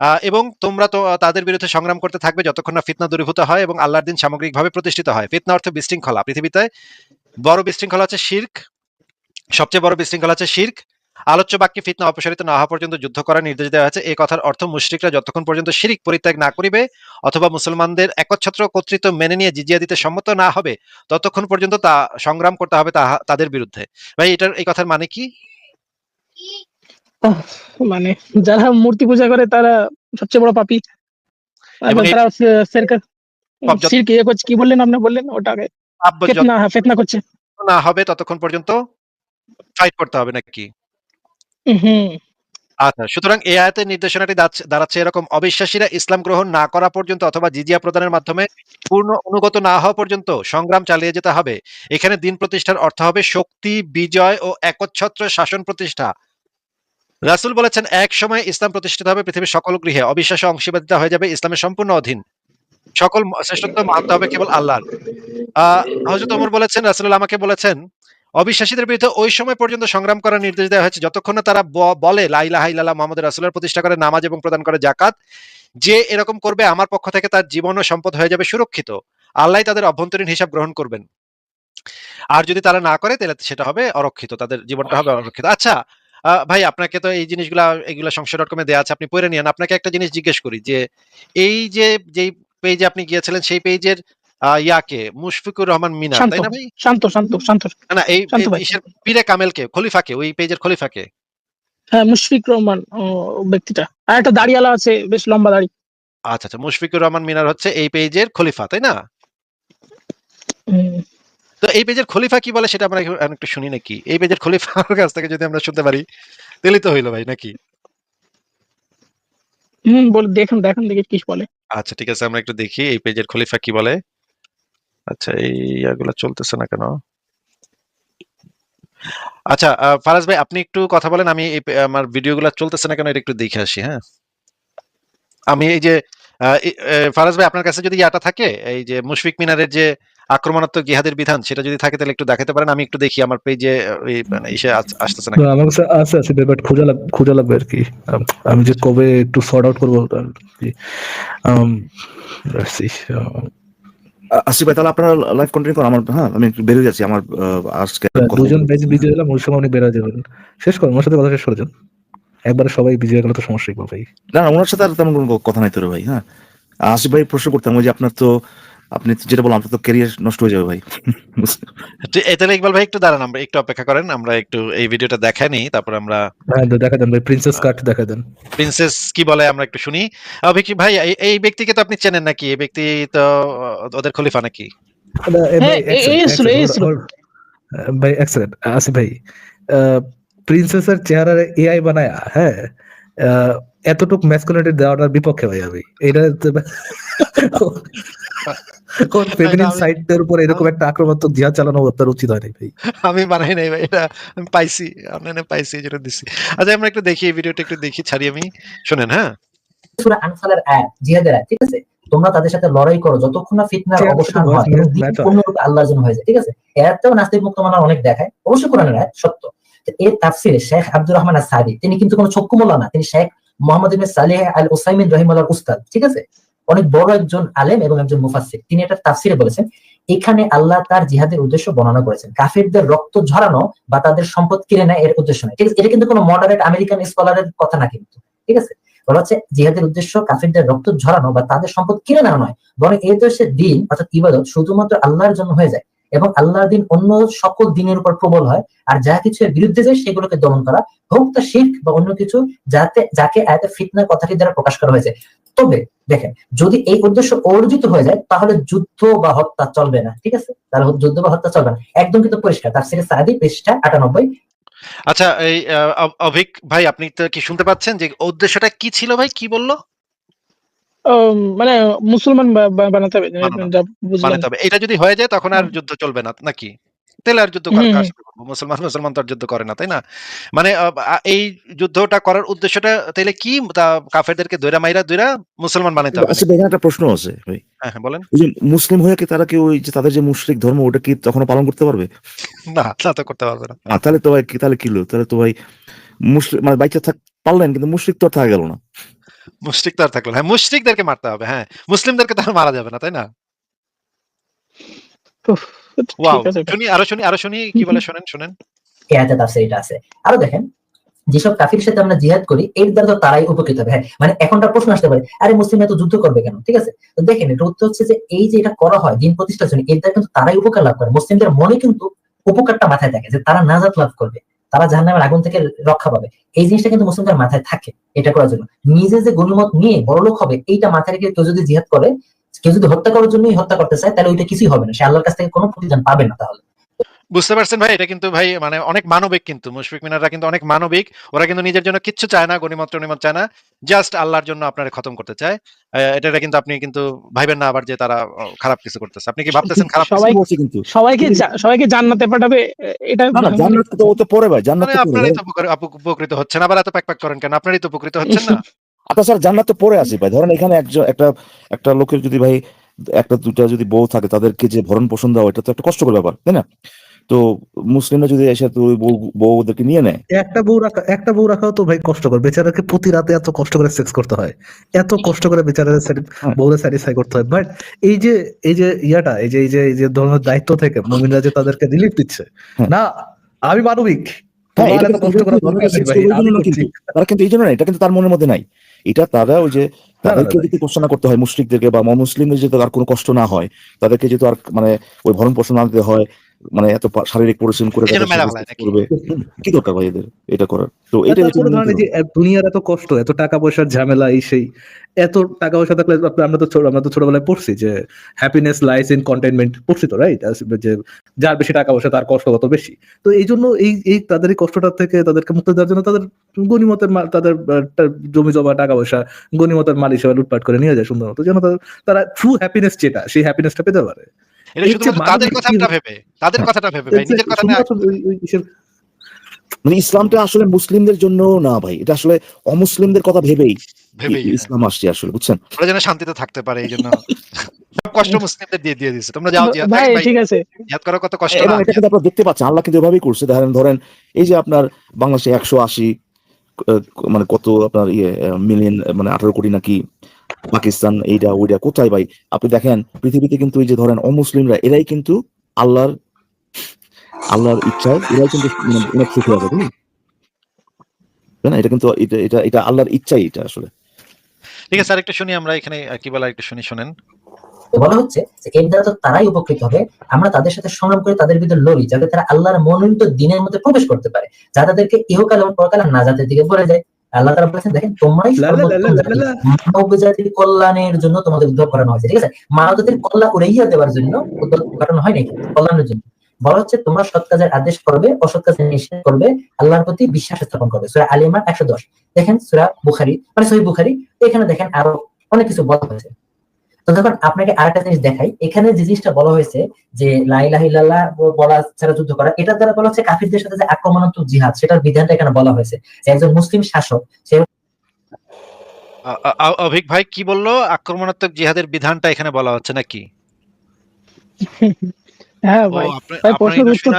[SPEAKER 4] আহ, এবং তোমরা তো তাদের বিরুদ্ধে সংগ্রাম করতে থাকবে যতক্ষণ না ফিতনা দূরীভূত হয় এবং আল্লাহর দিন সামগ্রিকভাবে প্রতিষ্ঠিত হয়। ফিতনা অর্থ বিশৃঙ্খলা। পৃথিবীতে বড় বিশৃঙ্খলা হচ্ছে শির্ক সবচেয়ে বড় বিশৃঙ্খলা হচ্ছে শির্ক আলোচ্য বাক্যে ফিতনা অপসারিত না হওয়া পর্যন্ত যুদ্ধ করার নির্দেশ দেওয়া হয়েছে। এই কথার অর্থ মুশরিকরা যতক্ষণ পর্যন্ত শিরিক পরিত্যাগ না করিবে অথবা মুসলমানদের একচ্ছত্র কর্তৃত্ব মেনে নিয়ে জিজিয়া দিতে সম্মত না হবে ততক্ষণ পর্যন্ত তা সংগ্রাম করতে হবে তাদের বিরুদ্ধে। ভাই এটার এই কথার মানে কি?
[SPEAKER 2] মানে যারা মূর্তি পূজা করে তারা সবচেয়ে বড় পাপী। তারা কি বললেন আপনি? বললেন ওটাকে হ্যাঁ, ফেতনা করছে।
[SPEAKER 4] না হবে ততক্ষণ পর্যন্ত ফাইট করতে হবে নাকি? আচ্ছা সুতরাং এই আয়াতের নির্দেশনাটি দাঁড়াচ্ছে- এরকম অবিশ্বাসীরা ইসলাম গ্রহণ না করা পর্যন্ত অথবা জিজিয়া প্রদানের মাধ্যমে পূর্ণ অনুগত না হওয়া পর্যন্ত সংগ্রাম চালিয়ে যেতে হবে। এখানে দিন প্রতিষ্ঠার অর্থ হবে শক্তি, বিজয় ও একচ্ছত্র শাসন প্রতিষ্ঠা। রাসূল বলেছেন, এক সময় ইসলাম প্রতিষ্ঠিত হবে পৃথিবীর সকল গৃহে। অবিশ্বাস ও হয়ে যাবে ইসলামের সম্পূর্ণ অধীন। সকল শ্রেষ্ঠত্ব মানতে হবে কেবল আল্লাহর। আহ, হযরত ওমর বলেছেন, রাসূলুল্লাহ আমাকে বলেছেন অবিশ্বাসীদের বিরুদ্ধে ওই সময় পর্যন্ত সংগ্রাম করার নির্দেশ দেওয়া হয়েছে। যতক্ষণ না তারা বলে লাইলা হাইলাল্লাহ মোহাম্মদ রাসূলের প্রতিষ্ঠা করে নামাজ এবং প্রদান করে জাকাত যে এরকম করবে আমার পক্ষ থেকে তার জীবন ও সম্পদ হয়ে যাবে সুরক্ষিত। আল্লাহ তাদের অভ্যন্তরীণ হিসাব গ্রহণ করবেন। আর যদি তারা না করে তাহলে সেটা হবে অরক্ষিত তাদের জীবনটা হবে অরক্ষিত। আচ্ছা আহ, ভাই আপনাকে তো এই জিনিসগুলা এগুলা সংশয় ডট কমে দেওয়া আছে আপনি পড়ে নিন আপনাকে একটা জিনিস জিজ্ঞেস করি যে এই যে যেই পেজে আপনি গিয়েছিলেন সেই পেজের ইয়াকে মুশফিকুর রহমান মিনা তাই না ভাই?
[SPEAKER 2] শান্ত শান্ত শান্ত।
[SPEAKER 4] না, এই পীরে কামেলকে খলিফাকে ওই পেজের খলিফাকে।
[SPEAKER 2] হ্যাঁ মুশফিক রহমান ব্যক্তিটা। আর একটা দাড়িওয়ালা আছে বেশ লম্বা দাড়ি।
[SPEAKER 4] আচ্ছা আচ্ছা মুশফিকুর রহমান মিনার হচ্ছে এই পেজের খলিফা তাই না? তো এই পেজের খলিফা কি বলে সেটা আমরা একটু- একটু শুনি নাকি? এই পেজের খলিফার কাছ থেকে যদি আমরা শুনতে পারি তাহলে তো হইল ভাই নাকি?
[SPEAKER 2] হুম বলে দেখুন দেখুন দেখি কি বলে।
[SPEAKER 4] আচ্ছা ঠিক আছে আমরা একটু দেখি এই পেজের খলিফা কি বলে। আচ্ছা এই ইয়াগুলা চলতেছে না কেন? আচ্ছা ফারাজ ভাই, আপনি একটু কথা বলেন, আমি আমার ভিডিওগুলো চলতেছে না কেন, এটা একটু দেখে আসি হ্যাঁ? আমি এই যে ফারাজ ভাই, আপনার কাছে যদি ইয়াটা থাকে, এই যে মুশফিক মিনারের যে আক্রমণাত্মক জিহাদের বিধান, সেটা যদি থাকে, তাহলে একটু দেখাতে পারেন, আমি একটু দেখি, আমার পেজে মানে ইসে আসতেছে না,
[SPEAKER 1] আমার কাছে আছে আছে বাট খোঁজা লাগ, খোঁজা লাগবে আর কি। আমি যে কবে একটু সর্ট আউট করব আর কি আম, let's see, আম,
[SPEAKER 3] আসিফ ভাই তাহলে আপনারা লাইভ কন্টিনিউ করুন। আমার হ্যাঁ আমি একটু বেরিয়ে যাচ্ছি। আমার আজকে
[SPEAKER 1] দুজন
[SPEAKER 3] বলতে
[SPEAKER 1] বেজ বিজয় এলাম ওই সময় উনি বেরা যাবেন। শেষ করুন ওর সাথে কথা শেষ করে যান। একবারে সবাই বিজয় গেলে তো সমস্যা ভাই।
[SPEAKER 3] না না ওনার সাথে আর তেমন কোনো কথা নাই তোর ভাই হ্যাঁ। আসিফ ভাই প্রশ্ন করতাম ওই যে আপনার তো আপনি যেটা বললাম আপনার তো ক্যারিয়ার নষ্ট হয়ে যাবে ভাই।
[SPEAKER 4] তাহলে ইকবাল ভাই একটু দাঁড়ান আমরা একটু অপেক্ষা করেন আমরা একটু এই ভিডিওটা দেখাই নিই তারপর আমরা
[SPEAKER 1] হ্যাঁ দেখা দেন ভাই প্রিন্সেস কাট দেখা দেন।
[SPEAKER 4] প্রিন্সেস কি বলে আমরা একটু শুনি। ভাই এই- ব্যক্তিকে তো আপনি চেনেন নাকি? এই ব্যক্তি তো ওদের খলিফা নাকি?
[SPEAKER 2] হ্যাঁ।
[SPEAKER 1] ভাই এক্সেলেন্ট আসিফ ভাই। প্রিন্সেসের চেহারা এআই বানায়া হ্যাঁ? আহ, এতটুক ম্যাসকুলিনিটি দেওয়াটার বিপক্ষে ভাই আমি। এটা কোন ফেমিনিন উপর এরকম একটা আক্রমণাত্মক জিহাদ চালানো উচিত হয়নি ভাই।
[SPEAKER 4] আমি বানাই নাই ভাই এটা আমি পাইছি অনলাইনে পাইছি যেটা দিছি। আচ্ছা আমরা একটু দেখি এই ভিডিওটা একটু দেখি ছাড়ি আমি। শুনেন হ্যাঁ?
[SPEAKER 6] সূরা আনফালের আয়াত জিহাদের আয়াত ঠিক আছে? তোমরা তাদের সাথে লড়াই করো যতক্ষণ না ফিতনার অবসান হয় পূর্ণরূপে আল্লাহর জন্য হয়ে যায় ঠিক আছে? আয়াতটাও নাস্তিক মুক্ত মানার অনেক দেখায় অবশ্যই কোরআনের আয়াত সত্য। এর তাফসিরে শেখ আব্দুর রহমান সাদি তিনি কিন্তু কোনো চক্ষু মোল্লা না তিনি শেখ মোহাম্মদ ইবনে সালেহ আল ওসাইমিন রহিমাল্লাহর উস্তাদ ঠিক আছে? অনেক বড় একজন আলেম এবং একজন মুফাসির তিনি এটা তাফসিরে বলেছেন, এখানে আল্লাহ তার জিহাদের উদ্দেশ্য বর্ণনা করেছেন। কাফিরদের রক্ত ঝরানো বা তাদের সম্পদ কিনে নেয় এর উদ্দেশ্য নয়। ঠিক আছে, এটা কিন্তু কোনো মডারেট আমেরিকান স্কলারের কথা না কিন্তু। ঠিক আছে? বলা হচ্ছে জিহাদের উদ্দেশ্য কাফিরদের রক্ত ঝরানো বা তাদের সম্পদ কিনে নেওয়া নয়, বরং এই দেশের দিন অর্থাৎ ইবাদত শুধুমাত্র আল্লাহর জন্য হয়ে যায়। এবং আল্লাহর দিন অন্য সকল দিনের উপর প্রবল হয়, আর যা কিছু এর বিরুদ্ধে যায় সেগুলোকে দমন করা হোক তা শিখ বা অন্য কিছু যাতে, যাকে আয়াতে ফিতনার কথাটি দ্বারা প্রকাশ করা হয়েছে। তবে দেখেন, যদি এই উদ্দেশ্য অর্জিত হয়ে যায়, তাহলে যুদ্ধ বা হত্যা চলবে না, ঠিক আছে? তাহলে যুদ্ধ বা হত্যা চলবে না। একদম কিন্তু পরিষ্কার। তার থেকে সাদি পৃষ্ঠা আটানব্বই।
[SPEAKER 4] আচ্ছা এই অভিক ভাই, আপনি তো কি শুনতে পাচ্ছেন যে উদ্দেশ্যটা কি ছিল ভাই? কি বলল?
[SPEAKER 2] মানে মুসলমান বানাতে হবে
[SPEAKER 4] মানে তবে এটা যদি হয়ে যায় তখন আর যুদ্ধ চলবে না নাকি? তাহলে আর যুদ্ধ করার? মুসলমান মুসলমান তো আর যুদ্ধ করে না তাই না? মানে এই যুদ্ধটা করার উদ্দেশ্যটা তাহলে কি? তা কাফেরদেরকে দৈরা মাইরা দৈরা মুসলমান বানাইতে হবে
[SPEAKER 3] আচ্ছা এখানে একটা প্রশ্ন আছে ভাই।
[SPEAKER 4] হ্যাঁ হ্যাঁ বলেন।
[SPEAKER 3] মুসলিম হয়ে কি তারা কি ওই যে তাদের যে মুশরিক ধর্ম ওটা কি তখনও পালন করতে পারবে?
[SPEAKER 4] না তা তো করতে পারবে না।
[SPEAKER 3] আর তাহলে তো ভাই কি তাহলে কিলো তাহলে তো ভাই মুসলিম মানে বাইচা থাক পারলেন কিন্তু মুশরিক তো আর থাকা গেল না।
[SPEAKER 4] মুশরিক আর থাকল। হ্যাঁ মুশরিকদেরকে মারতে হবে হ্যাঁ। মুসলিমদেরকে তো আর মারা যাবে না তাই না? ওয়াও শুনি আরও শুনি আরও শুনি কি বলে শুনেন শুনেন।
[SPEAKER 6] এটা আছে। আরও দেখেন যেসব কাফির সাথে আমরা জিহাদ করি এর দ্বারা তো তারাই উপকৃত হবে। হ্যাঁ মানে এখনটা প্রশ্ন আসতে পারে আরে মুসলিমরা তো যুদ্ধ করবে কেন? ঠিক আছে? তো দেখেন এটা উত্তর হচ্ছে যে এই যে এটা করা হয় দিন প্রতিষ্ঠার জন্য এর দ্বারা কিন্তু তারাই উপকার লাভ করে। মুসলিমদের মনে কিন্তু উপকারটা মাথায় থাকে যে তারা নাজাত লাভ করবে। তারা জাহান্নামের আগুন থেকে রক্ষা পাবে। এই জিনিসটা কিন্তু মুসলিমদের মাথায় থাকে এটা করার জন্য। নিজে যে গণিমত নিয়ে বড় লোক হবে, এইটা মাথায় রেখে কেউ যদি জিহাদ করে, কেউ যদি হত্যা করার জন্যই হত্যা করতে চায়, তাহলে ওইটা কিছুই হবে না। সে আল্লাহর কাছ থেকে কোনো প্রতিদান পাবে না তাহলে।
[SPEAKER 4] বুঝতে পারছেন ভাই? এটা কিন্তু ভাই মানে অনেক মানবিক কিন্তু। মুশফিক মিনাররা কিন্তু অনেক মানবিক। ওরা কিন্তু নিজের জন্য কিচ্ছু চায় না গণিমত টনিমত চায় না। জাস্ট আল্লাহর জন্য আপনারা খতম করতে চায়। এটা কিন্তু আপনি কিন্তু ভাইবেন না আবার যে তারা খারাপ কিছু করতেছে। আপনি কি ভাবতেছেন খারাপ
[SPEAKER 2] সবাই
[SPEAKER 3] বলছি কিন্তু
[SPEAKER 2] সবাইকে সবাইকে জান্নাতে পাঠাবে এটা
[SPEAKER 3] জান্নাত তো ও তো পরে ভাই জান্নাত
[SPEAKER 4] মানে
[SPEAKER 3] তো
[SPEAKER 4] আপনারই তো উপকৃত হচ্ছেন আবার এত প্যাক প্যাক করেন কেন? আপনারই তো উপকৃত হচ্ছেন না।
[SPEAKER 3] আপনার স্যার জান্নাত তো পরে আসে ভাই। ধরেন এখানে একজন একটা একটা লোকের যদি ভাই একটা দুটা যদি বউ থাকে তাদেরকে যে ভরণ পোষণ দেওয়া এটা তো একটা কষ্টকর ব্যাপার তাই না? তো মুসলিমরা যদি এসে তো ওই বউ বউদেরকে নিয়ে নেয়?
[SPEAKER 1] একটা বউ রাখা একটা বউ রাখাও তো ভাই কষ্টকর। বেচারাকে প্রতি রাতে এত কষ্ট করে সেক্স করতে হয়। এত কষ্ট করে বেচারাকে
[SPEAKER 3] হ্যাঁ।
[SPEAKER 1] স্যাটিসফাই করতে হয়। বাট এই যে এই যে ইয়াটা এই যে এই যে এই যে ধরনের দায়িত্ব থেকে মুমিনরা যে তাদেরকে রিলিফ দিচ্ছে
[SPEAKER 3] হ্যাঁ।
[SPEAKER 1] না আমি মানবিক।
[SPEAKER 3] হ্যাঁ, কিন্তু। তারা এই জন্য এটা কিন্তু তার মনের মধ্যে নাই। এটা তারা ওই যে তাদেরকে যদি করতে হয় মুসলিকদেরকে বা মুসলিমদের যদি তার কোনো কষ্ট না হয় তাদেরকে যেহেতু আর মানে ওই ভরণ পোষণ দিতে হয় মানে এত শারীরিক পরিশ্রম করে? করবে? কি দরকার ভাই এদের? এটা করার। তো এটা
[SPEAKER 1] যে দুনিয়ার এত কষ্ট এত টাকা পয়সার ঝামেলা এই সেই এত টাকা পয়সা থাকলে আমরা তো আমরা তো ছোটবেলায় পড়ছি যে হ্যাপিনেস লাইস ইন কন্টেনমেন্ট পড়ছি তো রাইট যে যার বেশি টাকা পয়সা তার কষ্ট কত বেশি। তো এই জন্য এই এই তাদের এই কষ্টটা থেকে তাদেরকে মুক্তি দেওয়ার জন্য তাদের গণিমতের তাদের জমি জমা টাকা পয়সা গণিমতের মাল হিসেবে লুটপাট করে নিয়ে যায় সুন্দর মতো। যেন তারা ট্রু হ্যাপিনেস যেটা সেই হ্যাপিনেসটা পেতে পারে।
[SPEAKER 4] এটা শুধুমাত্র তাদের কথাটা ভেবে তাদের কথাটা ভেবে ভাই নিজের কথা না
[SPEAKER 1] শুধুমাত্র ওই- ওই ইসের-
[SPEAKER 3] মানে ইসলামটা আসলে মুসলিমদের জন্য না ভাই এটা আসলে অমুসলিমদের কথা ভেবেই ইসলাম আসছে আসলে বুঝছেন?
[SPEAKER 4] ওরা যেন শান্তিতে থাকতে পারে এই জন্য। সব কষ্ট মুসলিমদের দিয়ে দিয়ে দিচ্ছে তোমরা যাও জিহাদ
[SPEAKER 2] ভাই
[SPEAKER 4] ভাই
[SPEAKER 2] ঠিক আছে।
[SPEAKER 4] জিহাদ করা কত কষ্ট না।
[SPEAKER 3] এটা কিন্তু আপনারা দেখতে পাচ্ছেন আল্লাহ কিন্তু এভাবেই করছে। ধরেন ধরেন এই যে আপনার বাংলাদেশে একশো আশি মানে কত আপনার ইয়ে মিলিয়ন মানে আঠারো কোটি নাকি পাকিস্তান এইটা ওইটা কোথায় ভাই? আপনি দেখেন পৃথিবীতে কিন্তু এই যে ধরেন অমুসলিমরা এরাই কিন্তু আল্লাহর আল্লাহর ইচ্ছায় এরাই কিন্তু মানে অনেক সুখী হবে তাই না? এটা কিন্তু এটা এটা এটা আল্লাহর ইচ্ছাই এটা আসলে।
[SPEAKER 4] ঠিক আছে আরেকটা শুনি আমরা এখানে কি বলা একটু শুনি শুনেন।
[SPEAKER 6] তো বলা হচ্ছে যে এর দ্বারা তো তারাই উপকৃত হবে আমরা তাদের সাথে সংগ্রাম করে তাদের ভিতরে লড়ি যাতে তারা আল্লাহর মনোনীত দিনের মধ্যে প্রবেশ করতে পারে যা তাদেরকে ইহকাল এবং পরকালে নাজাতের দিকে বলে যায়। আল্লাহ তারা বলেছেন দেখেন তোমরাই
[SPEAKER 1] লা লা লা
[SPEAKER 6] সর্বোত্তম
[SPEAKER 1] লা লা
[SPEAKER 6] জাতি।
[SPEAKER 1] লা।
[SPEAKER 6] মানব জাতির কল্যাণের জন্য তোমাদের উদ্যোগ করানো হয়েছে। ঠিক আছে? মানব জাতির কল্যাণ উড়াইয়া দেওয়ার জন্য উদ্যোগ করানো হয় নাকি? কল্যাণের জন্য। বলা হচ্ছে তোমরা সৎ কাজের আদেশ করবে অসৎ কাজের নিষেধ করবে আল্লাহর প্রতি বিশ্বাস স্থাপন করবে। সুরা আলী ইমরান একশো দশ। দেখেন সুরা বুখারি মানে সহি বুখারি এখানে দেখেন আরও অনেক কিছু বলা হয়েছে। তো দেখুন আপনাকে আরেকটা জিনিস দেখাই। এখানে যে জিনিসটা বলা হয়েছে যে লাইলাহিল্লাহ বলা ছাড়া যুদ্ধ করা এটার দ্বারা বলা হচ্ছে কাফিরদের সাথে যে আক্রমণাত্মক জিহাদ সেটার বিধানটা এখানে বলা হয়েছে। যে একজন মুসলিম শাসক সে
[SPEAKER 4] অভিক ভাই কি বলল? আক্রমণাত্মক জিহাদের বিধানটা এখানে বলা হচ্ছে নাকি?
[SPEAKER 2] হ্যাঁ ভাই ভাই, প্রশ্নের উত্তর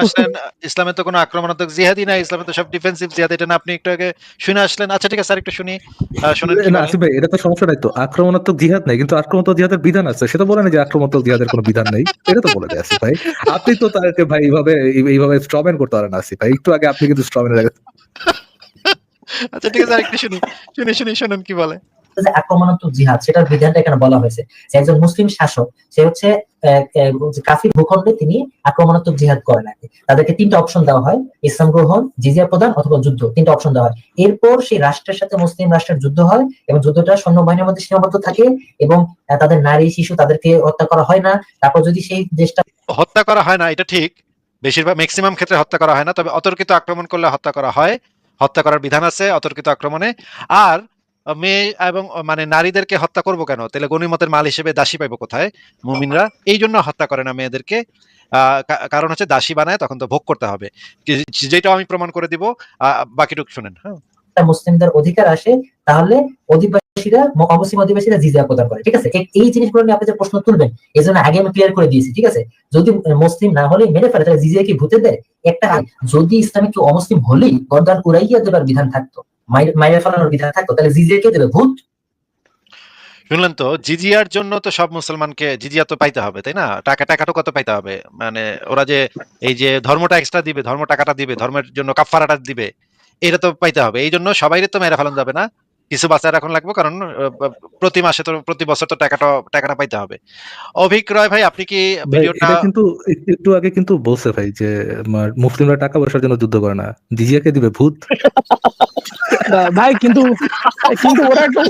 [SPEAKER 4] ইসলামে তো কোনো আক্রমণাত্মক জিহাদই নাই ইসলামে তো সব ডিফেন্সিভ জিহাদ এটা না আপনি একটু আগে শুনে আসলেন। আচ্ছা ঠিক আছে শুনি শুনেন
[SPEAKER 1] না আসিফ ভাই এটা তো সমস্যা নাই তো আক্রমণাত্মক জিহাদ নাই কিন্তু আক্রমণাত্মক জিহাদের বিধান আছে সেটা বলে না যে আক্রমণাত্মক জিহাদের কোনো বিধান নেই এটা তো বলে দেয় আসিফ ভাই। আপনি তো তাকে ভাই এইভাবে এইভাবে স্ট্রমেন করতে পারেন না আসিফ ভাই একটু আগে আপনি কিন্তু স্ট্রমেনের আগে
[SPEAKER 4] আচ্ছা ঠিক আছে আর একটু শুনি শুনি শুনি শুনেন কি বলে।
[SPEAKER 6] আক্রমণাত্মক জিহাদ, সেটার বিধানটা এখানে বলা হয়েছে। একজন মুসলিম শাসক, সে হচ্ছে কাফির ভূখণ্ডে তিনি আক্রমণাত্মক জিহাদ তাদেরকে তিনটা অপশন দেওয়া হয়, ইসলাম গ্রহণ, জিজিয়া প্রদান অথবা যুদ্ধ, তিনটা অপশন দেওয়া হয়। এরপর সেই রাষ্ট্রের সাথে মুসলিম রাষ্ট্রের যুদ্ধ হয় এবং যুদ্ধটা সৈন্যবাহিনীর মধ্যে সীমাবদ্ধ থাকে এবং তাদের নারী, শিশু তাদেরকে হত্যা করা হয় না। তারপর যদি সেই দেশটা
[SPEAKER 4] হত্যা করা হয় না, এটা ঠিক। বেশিরভাগ ম্যাক্সিমাম ক্ষেত্রে হত্যা করা হয় না, তবে অতর্কিত আক্রমণ করলে হত্যা করা হয়। হত্যা করার বিধান আছে অতর্কিত আক্রমণে। আর মেয়ে এবং মানে নারীদেরকে হত্যা করব কেন? তাহলে গণিমতের মাল হিসেবে দাসী পাইবো কোথায়? মুমিনরা এই জন্য হত্যা করে না মেয়েদেরকে। কারণ হচ্ছে দাসী বানায়, তখন তো ভোগ করতে হবে। যেটা আমি প্রমাণ করে দিব বাকিটুকু শুনেন হ্যাঁ।
[SPEAKER 6] মুসলিমদের অধিকার আসে, তাহলে অধিবাসীরা অমুসলিম অধিবাসীরা জিজিয়া প্রদান করে, ঠিক আছে? এই জিনিসগুলো নিয়ে আপনি যে প্রশ্ন তুলবেন এই জন্য আগে আমি ক্লিয়ার করে দিয়েছি, ঠিক আছে? যদি মুসলিম না হলে মেরে ফেলে, তাহলে জিজিয়া কি ভূতে দেয়? একটা যদি ইসলামে কেউ অমুসলিম হলেই গর্দান উড়াইয়া দেবার বিধান থাকতো। মাইর- ফেলানোর বিধান থাকতো, তাহলে জিজিয়া কে দেবে? ভূত?
[SPEAKER 4] শুনলেন তো, জিজিয়ার জন্য তো সব মুসলমানকে জিজিয়া তো পাইতে হবে, তাই না? টাকা টাকাটা কত পাইতে হবে? মানে ওরা যে এই যে ধর্মটা এক্সট্রা দিবে, ধর্ম টাকাটা দিবে, ধর্মের জন্য কাফারাটা দিবে, এটা তো পাইতে হবে। এই জন্য সবাই তো মেরে ফেলানো যাবে না। কিছু বাচ্চা রাখুন লাগবে কারণ প্রতি মাসে তো প্রতি বছর তো টাকাটা টাকাটা পাইতে হবে। অভিক্রয় ভাই আপনি কি ভিডিওটা
[SPEAKER 1] কিন্তু এক- একটু আগে কিন্তু বলছে ভাই যে আমার মুসলিমরা টাকা পয়সার জন্য যুদ্ধ করে না। জিজিয়াকে দিবে ভূত।
[SPEAKER 2] ভাই কিন্তু কিন্তু ওরা একটু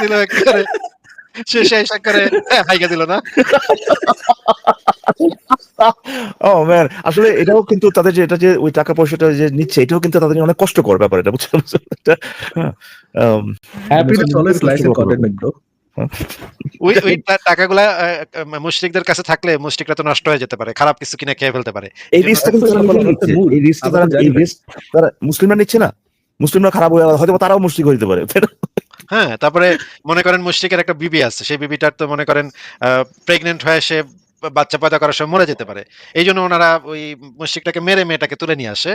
[SPEAKER 4] দিল শেষে করে হাইকা দিল না।
[SPEAKER 3] ও ম্যান আসলে এটাও কিন্তু তাদের যে এটা যে ওই টাকা পয়সাটা যে নিচ্ছে এটাও কিন্তু তাদের অনেক কষ্টকর ব্যাপার এটা বুঝছেন এটা, হ্যাঁ, um,
[SPEAKER 1] অলওয়েজ ব্রো
[SPEAKER 4] ওই ওই টাকাগুলা মুশরিকদের কাছে থাকলে মুশরিকরা তো নষ্ট হয়ে যেতে পারে খারাপ কিছু কিনে খেয়ে ফেলতে পারে।
[SPEAKER 3] এই রিস্কটা কিন্তু। এই রিস্কটা তারা এই রিস্ক তারা মুসলিমরা নিচ্ছে না। মুসলিমরা খারাপ হয়ে হয়তো তারাও মুসলিক হয়ে যেতে পারে।
[SPEAKER 4] হ্যাঁ তারপরে মনে করেন মুশরিকের একটা বিবি আছে সেই বিবিটার তো মনে করেন প্রেগনেন্ট হয়ে সে বাচ্চা পয়দা করার সময় মরে যেতে পারে। এই জন্য ওনারা ওই মুশরিকটাকে মেরে মেয়েটাকে তুলে নিয়ে আসে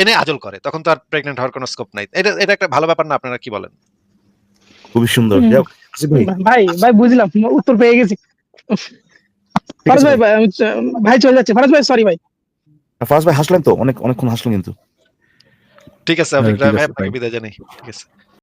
[SPEAKER 4] এনে আজল করে। তখন তো আর প্রেগনেন্ট হওয়ার কোনো স্কোপ নাই। এটা এটা একটা ভালো ব্যাপার না আপনারা কি বলেন?
[SPEAKER 3] খুবই সুন্দর। ভাই,
[SPEAKER 2] ভাই বুঝলাম উত্তর পেয়ে গেছি। ফারাজ ভাই ভাই, চলে যাচ্ছে। ফারাজ ভাই সরি ভাই।
[SPEAKER 3] ফার্স্ট ভাই হাসলেন তো? অনেক অনেকক্ষণ হাসলেন কিন্তু।
[SPEAKER 4] ঠিক আছে
[SPEAKER 1] হ্যাঁ,
[SPEAKER 4] রায়
[SPEAKER 1] আছে,
[SPEAKER 4] ভাই আপনাকে বিদায় জানাই। ঠিক আছে।